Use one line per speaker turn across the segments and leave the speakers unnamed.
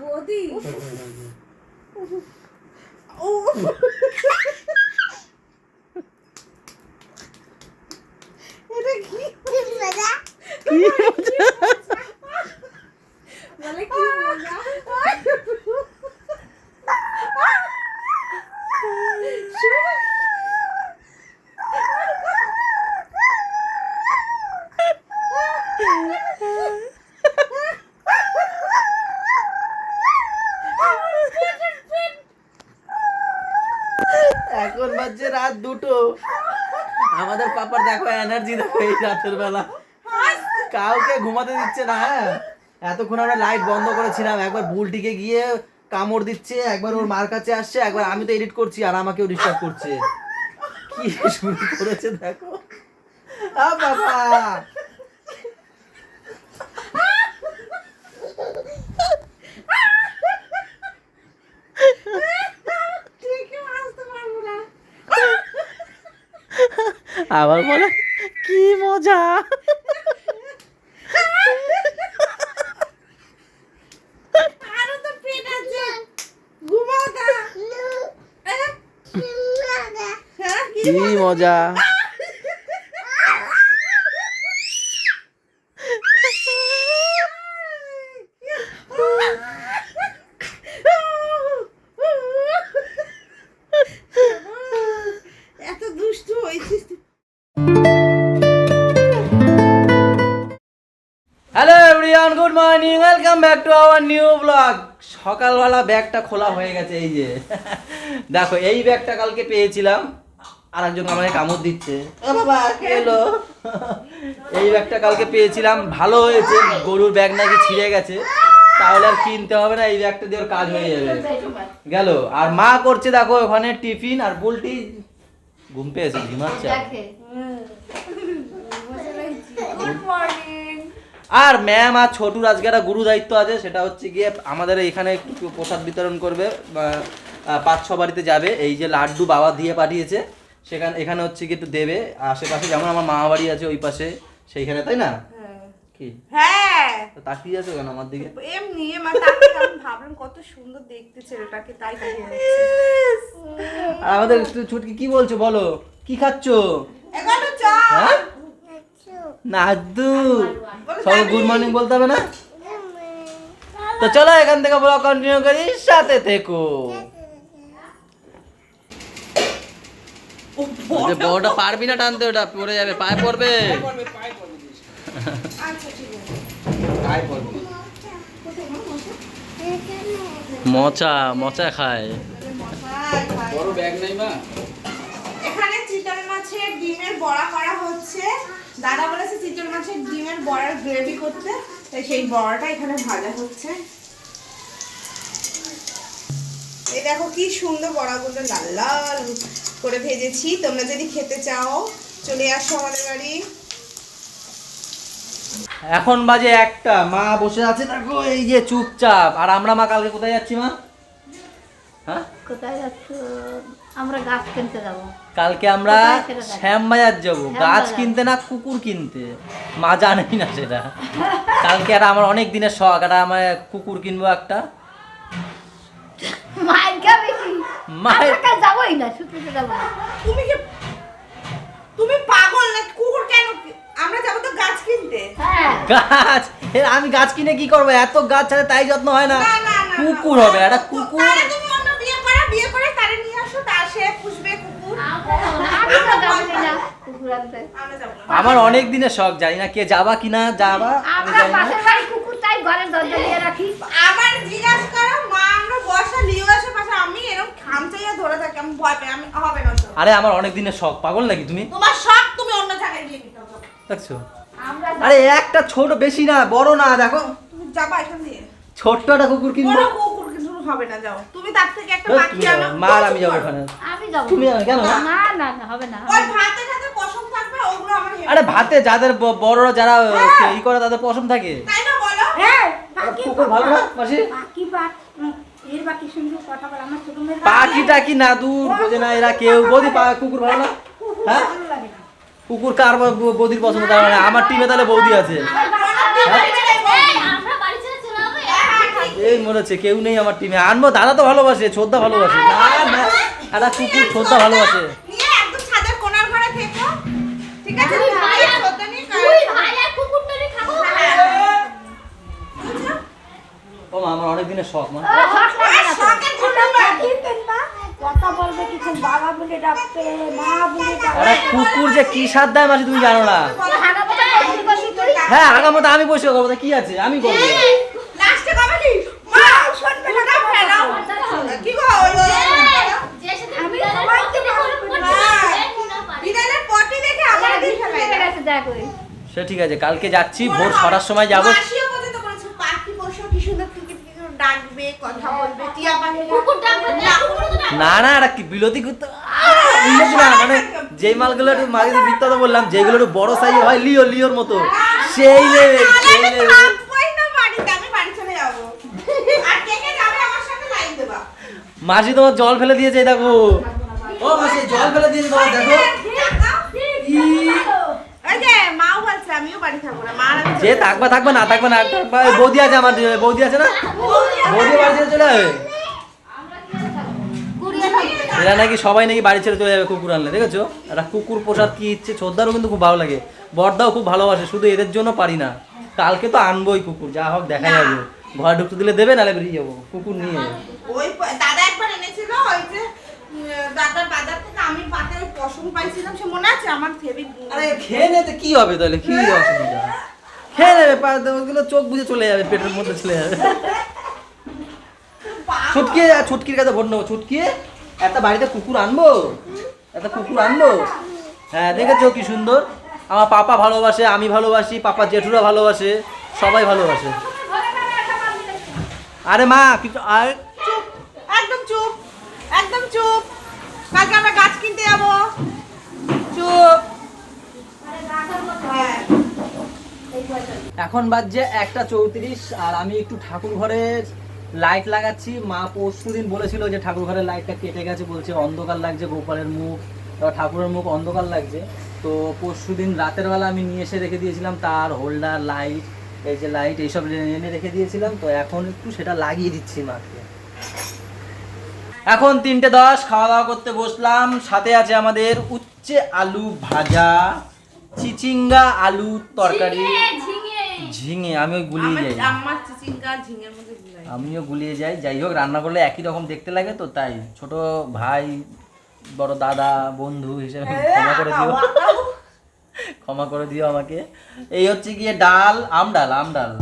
বৌদি ও এটা কি
কি মজা
বলে কি মজা
এখন বাজছে রাত দুটো। আমাদের পাপার দেখো এনার্জি দেখো এই রাতের বেলা। কাউকে ঘুমাতে দিচ্ছে না হ্যাঁ? এতক্ষণ আমরা লাইট বন্ধ করেছিলাম, একবার ভুলটিকে গিয়ে কামড় দিচ্ছে, একবার ওর মার কাছে আসছে, একবার আমি তো এডিট করছি, আর আমাকেও ডিস্টার্ব করছে। কি শুরু করেছে দেখো। আ বাবা
ঠিকই আসতে পারব না
আবার বলে কি মজা।
কি
মজা। Everyone good morning welcome back to our new blog সকালবেলা ব্যাগটা খোলা হয়ে গেছে, এই যে। দেখো, এই ব্যাগটা কালকে পেয়েছিলাম। আর একজন আমাকে কামড় দিচ্ছে। এলো? এই ব্যাগটা কালকে পেয়েছিলাম। ভালো হয়েছে, গরুর ব্যাগ নাকি ছিঁড়ে গেছে। তাহলে আর কিনতে হবে না, এই ব্যাগটা দিয়ে কাজ হয়ে যাবে। গেল। আর মা করছে, দেখো, ওখানে টিফিন আর বুলটি। ঘুম পেয়েছে, ঘুমাচ্ছে। আর ম্যাম আর ছোটুর আজকে একটা গুরু দায়িত্ব আছে সেটা হচ্ছে গিয়ে আমাদের এখানে একটু প্রসাদ বিতরণ করবে পাঁচ ছ বাড়িতে যাবে। এই যে লাড্ডু বাবা দিয়ে পাঠিয়েছে সেখানে এখানে হচ্ছে কি একটু দেবে। আশেপাশে যেমন আমার মামা বাড়ি আছে ওই পাশে সেইখানে তাই না? কি?
হ্যাঁ।
তো তাকিয়ে আছো কেন আমার দিকে?
এমনি আমার আমি ভাবলাম কত সুন্দর দেখতে ছেলেটাকে তাই
আর আমাদের ছুটকি কি বলছো বলো? কি খাচ্ছ?
এগারো চ।
নাদু। সবাই গুড মর্নিং বলতে হবে না? তো চলো এখান থেকে ব্লগ কন্টিনিউ করি সাথে থেকো। বড়টা পারবি না টানতে ওটা পড়ে যাবে পায়ে পড়বে।
আচ্ছা ঠিক আছে।
মচা মচা খায়।
বড় ব্যাগ নাই মা। মাছের ডিমের বড়া করা হচ্ছে। দাদা বলেছে চিতল মাছের ডিমের বড়ার গ্রেভি করতে তাই সেই বড়াটা এখানে ভাজা হচ্ছে। এই দেখো কি সুন্দর বড়াগুলো লাল লাল করে ভেজেছি। তোমরা যদি খেতে চাও চলে আসো আমাদের বাড়ি।
এখন বাজে একটা। মা বসে আছে দেখো এই যে চুপচাপ। আর আমরা মা কালকে কোথায় যাচ্ছি মা? হ্যাঁ?
কোথায় যাচ্ছ? আমরা গাছ কিনতে যাব।
কালকে আমরা
জানি?
শ্যামবাজার যাব। গাছ কিনতে না কুকুর কিনতে? মা জানেই না সেটা। কালকে আর আমার অনেক দিনের শখ একটা আমার কুকুর কিনবো একটা।
মায়ের খাবে কি?
মায়ের
আমরা কাজ যাবোই না শুকিয়ে যাব
তুমি কি তুমি পাগল না? কুকুর কেন আমরা যাব তো গাছ কিনতে।
হ্যাঁ।
গাছ? আমি গাছ কিনে কি করব? এত গাছ ছাড়া তাই যত্ন হয় না। কুকুর হবে একটা কুকুর
তাহলে তুমি অন্য বিয়ে করো বিয়ে করে তারে নিয়ে আসো তার সে পুষবে কুকুর
আমি তো যাবোই না কুকুর আনতে
আমরা যাব না।
আমার অনেক দিনের শখ জানি না কে যাবা কিনা যাবা আমি জানি না।
পাশের বাড়ি কুকুর তাই ঘরের দরজা দিয়ে রাখি।
আমার জিজ্ঞাসা করো মা আমরা বসা লিও আসে পাশে আমি এরকম খামচাইয়া ধরে থাকি আমি ভয় পাই আমি হবে না তো।
আরে আমার অনেক দিনের শখ পাগল নাকি তুমি?
তোমার সব তুমি অন্য জায়গায় গিয়ে নিতে হবে।
দেখছ আরে একটা ছোট বেশি না বড় না দেখো।
তুমি যাবা এখান দিয়ে।
ছোট্ট একটা কুকুর কিনবো।
বড় কুকুর কিন্তু হবে না যাও। তুমি তার থেকে একটা পাখি আনো।
মা আর আমি যাব ওখানে
আমি যাব।
তুমি যাবে কেন?
না না না হবে না
ওই ভাতে সাথে পছন্দ থাকবে ওগুলো আমার
আরে ভাতে যাদের বড়রা যারা ই করে তাদের পছন্দ থাকে।
তাই না বলো।
হ্যাঁ
কুকুর ভালো না মাসি।
বাকি এর বাকি সুন্দর কথা বলে আমার ছোট মেয়ে
পাখি টাকি না দূর বোঝে না এরা কেউ। বদি পা- কুকুর ভালো না? হ্যাঁ? কুকুর কার বৌদির পছন্দ তার মানে আমার টিমে তাহলে বৌদি আছে।
বাড়ি মনে
এই মরেছে কেউ নেই আমার টিমে আনব দাদা তো ভালোবাসে ছোদ্দা ভালোবাসে। একটা কুকুর ছোদ্দা ভালোবাসে। ও মা আমার অনেক দিনের শখ মা একটা কুকুর যে কি স্বাদ দেয় মাসি তুমি জানো না। হ্যাঁ আগামতে আমি বসে করব। কি আছে? আমি করব
লাস্টে কবে কি মা শুনবে না ফেরাও কি গো ওই
আমি সবাইকে মারব
বিড়ালের পটি দেখে আমার দিন ফেলাই
ঠিক আছে যা করি
সে ঠিক আছে কালকে যাচ্ছি ভোর ছটার সময় যাব।
না
না না এটা কি বিরতি না মানে যেই মালগুলো একটু মাঝে মিথ্যা তো বললাম যেগুলো একটু বড় সাইজ হয় লিও লিওর মতো। সেই নেবে সেই নেবে
থাকবোই না বাড়িতে আমি বাড়ি চলে যাব। আর কে কে যাবে আমার সাথে লাইন দেবা।
মাসি তোমার জল ফেলে দিয়েছে দেখো। ও মাসি জল ফেলে দিয়েছে তোমার দেখো
ওই যে মাও বলছে আমিও বাড়ি থাকব না মা আর আমি
যে থাকবা থাকবা না থাকবা না থাকবা। বৌদি আছে আমার বৌদি আছে না? বৌদি বাড়ি ছেড়ে চলে যাবে? এরা নাকি সবাই নাকি বাড়ি ছেড়ে চলে যাবে কুকুর আনলে দেখেছ? একটা কুকুর পোষার কি ইচ্ছে ছোদ্দারও কিন্তু খুব ভালো লাগে। বর্দাও খুব ভালোবাসে শুধু এদের জন্য পারি না। কালকে তো আনবোই কুকুর যা হোক দেখা যাবে। ঘরে ঢুকতে দিলে দেবে নাহলে বেরিয়ে যাব কুকুর নিয়ে।
ওই দাদা একবার এনেছিল ওই যে দাদার বাজার থেকে আমি পাতে পশম পাইছিলাম সে মনে আছে আমার
আরে খেয়ে নিতে কি হবে তাহলে? কি অসুবিধা? খেয়ে পা- ওগুলো চোখ বুঝে চলে যাবে, পেটের মধ্যে চলে যাবে। ছুটকি ছুটকির কাছে ভোট নেব ছুটকি একটা বাড়িতে কুকুর আনব, একটা কুকুর আনব। হ্যাঁ দেখেছ কি সুন্দর? আমার পাপা ভালোবাসে, আমি ভালোবাসি, পাপা জেঠুরা ভালোবাসে, সবাই ভালোবাসে। আরে মা কিছু আর
একদম চুপ একদম চুপ। কালকে আমরা গাছ কিনতে যাব। চুপ হ্যাঁ
এখন বাজছে একটা চৌত্রিশ, আর আমি একটু ঠাকুর ঘরের লাইট লাগাচ্ছি। মা পরশু দিন বলেছিল যে ঠাকুর ঘরের লাইটটা কেটে গেছে বলছে, অন্ধকার লাগছে, গোপালের মুখ ঠাকুরের মুখ অন্ধকার লাগছে। তো পরশু দিন রাতের বেলা আমি নিয়ে এসে রেখে দিয়েছিলাম তার হোল্ডার লাইট এই যে লাইট এইসব এনে রেখে দিয়েছিলাম। তো এখন একটু সেটা লাগিয়ে দিচ্ছি মাকে। এখন তিনটে দশ, খাওয়া দাওয়া করতে বসলাম। সাথে আছে আমাদের উচ্ছে আলু ভাজা। চিচিঙ্গা আলু তরকারি।
ঝিঙে
ঝিঙে। আমি ওই গুলিয়ে যাই। আমিও গুলিয়ে যাই। যাই হোক রান্না করলে একই রকম দেখতে লাগে তো তাই ছোট ভাই বড় দাদা বন্ধু হিসেবে ক্ষমা করে দিও। ক্ষমা করে দিও আমাকে। এই হচ্ছে গিয়ে ডাল আম ডাল আম ডাল।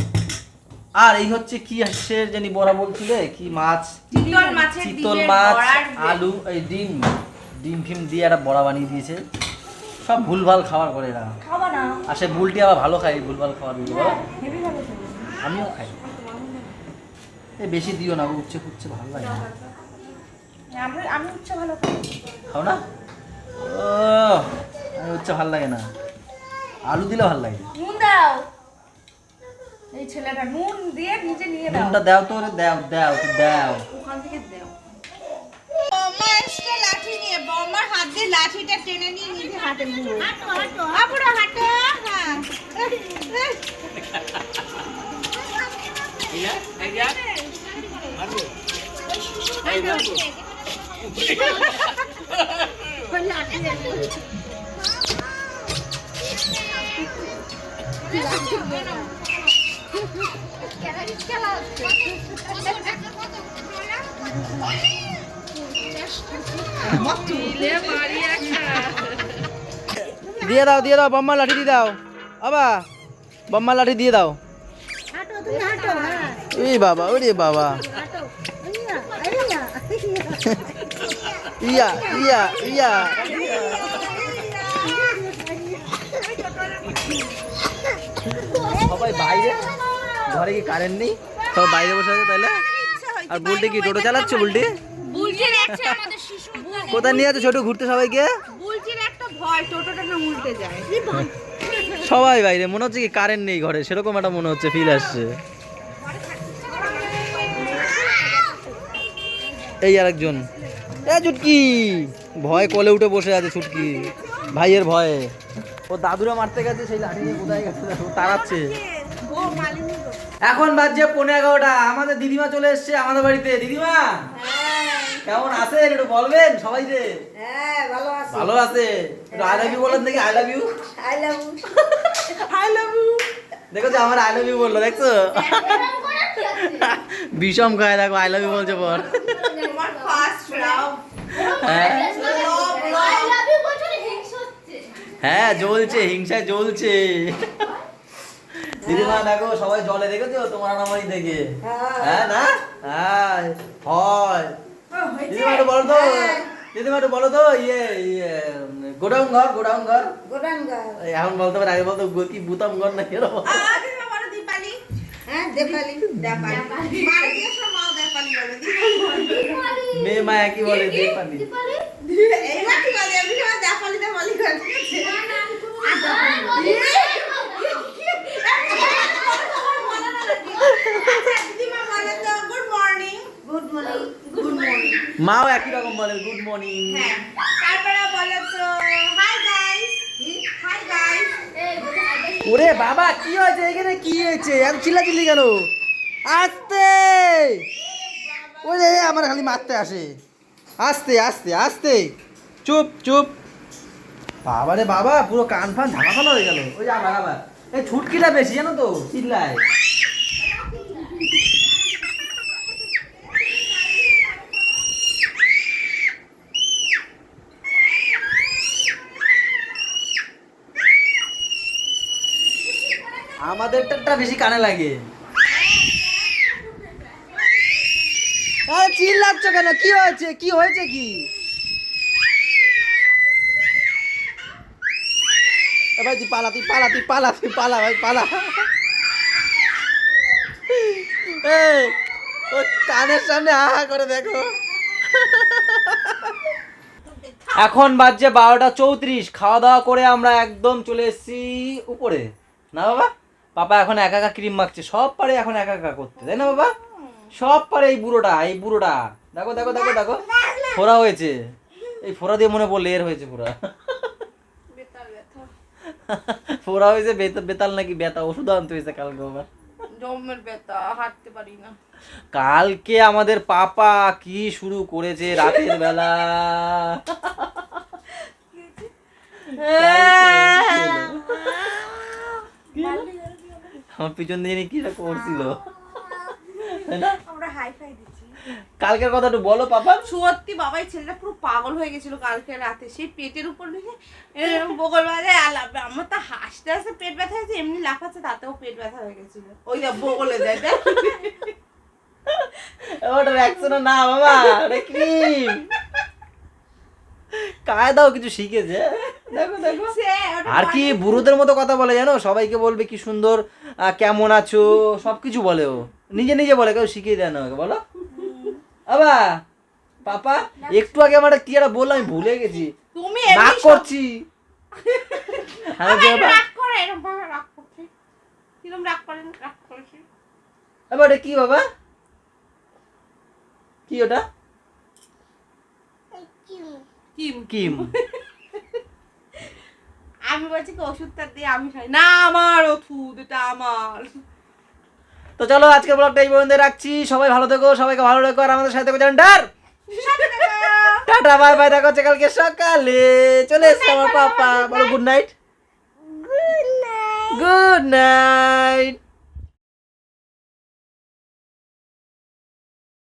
আর এই হচ্ছে কি আসছে জানি বড়া বলছিলে কি মাছ?
চিতল
মাছ আলু এই ডিম। ডিম ফিম দিয়ে একটা বড়া বানিয়ে দিয়েছে। সব ভুলভাল খাবার করে এরা।
না।
আর সে বুলটি আবার ভালো খাই ভুলভাল খাবার
ভালো খেতে
আমিও খাই। এই বেশি দিও না উচ্ছে কুচ্ছে ভালো লাগে না।
আমি ভালো
খাও না? ও আমি উচ্ছে ভালো লাগে না। আলু দিলে ভালো লাগে।
নুন দাও। এই ছেলেটা নুন দিয়ে নিজে নিয়ে দাও।
নুনটা দাও তো দাও দাও দাও।
ওখান থেকে দাও। বৌমা লাঠি নিয়ে বৌমার হাত দিয়ে লাঠিটা টেনে নিয়ে নিজে হাতে মুড়ো হাঁটো হাঁটো আপুরা হাঁটো হ্যাঁ।
দিয়ে দাও দিয়ে দাও বম্মা লাঠি দিয়ে দাও বাবা বম্মা লাঠি দিয়ে দাও
হাঁটো তুমি হাঁটো হ্যাঁ
এই বাবা ওরে বাবা
হাঁটো আইয়া আইয়া
ইয়া ইয়া ইয়া সবাই বাইরে? ঘরে কি কারেন্ট নেই? সব বাইরে বসে আছে তাহলে? আর বুলটি কি টোটো চালাচ্ছে বুলটি?
বুলটির একটা আমাদের শিশু
কোথায় নিয়ে আছে ছোট ঘুরতে সবাইকে?
বুলটির একটা ভয় টোটোটা না উল্টে যায়।
সবাই বাইরে মনে হচ্ছে কি কারেন্ট নেই ঘরে সেরকম একটা মনে হচ্ছে ফিল আসছে। এই আরেকজন। এ চুটকি ভয় কলে উঠে বসে আছে ছুটকি ভাইয়ের ভয়ে। ও দাদুরা মারতে গেছে সেই লাঠি নিয়ে কোথায় গেছে? দেখো তাড়াচ্ছে। এখন বাজছে পনেরো এগারোটা আমাদের দিদিমা চলে এসছে আমাদের বাড়িতে। দিদিমা! কেমন আছেন একটু বলবেন সবাই যে
হ্যাঁ ভালো আছি।
ভালো আছে। একটু আই লাভ ইউ বলেন দেখি I love you
I love
I love you.
দেখো যে আমার আই লাভ ইউ বলল দেখছ? বিষম খায় দেখো আই লাভ ইউ বলছে পর হ্যাঁ. হ্যাঁ জ্বলছে হিংসায় জ্বলছে। দিদিমা দেখো সবাই জলে দেখেছ? তোমার আমারই দেখে। হ্যাঁ না? হ্যাঁ। হয়। দিদিমা একটু বলো তো দিদিমা একটু বলো তো ইয়ে ইয়ে গোডাউন ঘর গোডাউন ঘর।
গোরানগর
এই এখন বলতে পারে আগে বলতো গো- কি বুতাম ঘর না এরকম।
দীপালি।
হ্যাঁ
দেপালি। দেপালি। দীপালি।
মেয়ে মা একই বলে দেখানি
এইবার কি বলে? এমনি সময় দেপালি দেপালি করে, ঠিক আছে? আচ্ছা, দিদিমা বলো তো, good morning.
Good morning
Good morning.
মাও একই রকম বলে গুড মর্নিং
হ্যাঁ। তারপরে বলো তো, hi guys. Hi guys.
ওরে বাবা কি হয়েছে? এখানে কি হয়েছে? এত চিল্লাচিল্লি কেন? আস্তে! ওরে আমার খালি মারতে আসে। আস্তে আস্তে আস্তে। চুপ চুপ। বাবা রে বাবা পুরো কান ফান ঝামাখানো হয়ে গেল। ওই যা আবার আবার এই ছুটকিটা বেশি জানো তো? চিল্লায়। আমাদেরটা বেশি কানে লাগে। আরে চিল্লাচ্ছ কেন? কি হয়েছে? কি হয়েছে কি? ভাই তুই পালা তুই পালা তুই পালা তুই পালা, ভাই, পালা। এই কানের সামনে আহা করে দেখো। এখন বাজছে বারোটা চৌত্রিশ। খাওয়া দাওয়া করে আমরা একদম চলে এসেছি উপরে। না বাবা? পাপা এখন একা একা ক্রিম মাখছে সব পারে এখন একা একা করতে তাই না বাবা? সব পারে এই বুড়োটা এই বুড়োটা। দেখো দেখো দেখো দেখো। ফোড়া হয়েছে। এই ফোড়া দিয়ে মনে পড়লে এর হয়েছে ফোড়া
বেতাল
ফোড়া হয়েছে বেত- বেতাল নাকি বেতা ওষুধ আনতে হয়েছে কালকে বাবা
জমের ব্যথা হাঁটতে পারি না।
কালকে আমাদের পাপা কি শুরু করেছে রাতের বেলা? আমার পিছন দিয়ে কি করছিল?
আমরা হাই ফাই দিচ্ছি।
কালকের কথা একটু বলো পাপা।
সত্যি বাবাই ছেলেটা পুরো পাগল হয়ে গেছিল কালকে রাতে। সেই পেটের উপর নিয়ে বগল বাজে আলাপে আমার তো হাসতে হাসতে পেট ব্যথা হয়েছে এমনি লাফাচ্ছে তাতেও পেট ব্যথা হয়ে গেছিল। ওই যা বগলে দেয় দেখ।
ওটা অ্যাকশন না বাবা ওটা ক্রিম কায়দাও কিছু শিখেছে? আর কি বুড়োদের মতো কথা বলে জানো? সবাইকে বলবে কি সুন্দর কেমন আছো? সব কিছু বলে ও। নিজে নিজে বলে কেউ শিখিয়ে দেয় না ওকে বলো। আবা পাপা একটু আগে আমার কি একটা বললাম আমি ভুলে গেছি।
তুমি
রাগ করছি।
আবার
ওটা কি বাবা? কি ওটা?
কিম।
কিম।
আমি বলছি কি ওষুধটা দিয়ে আমি খাই। না আমার ওষুধ এটা আমার।
তো চলো আজকে ব্লগটা এই পর্যন্ত রাখছি। সবাই ভালো থেকো সবাইকে ভালো রেখো আর আমাদের সাথে থেকো জানটার। টাটা বাই বাই দেখা হচ্ছে কালকে সকালে। চলে এসছে আমার পাপা। বলো গুড নাইট গুড নাইট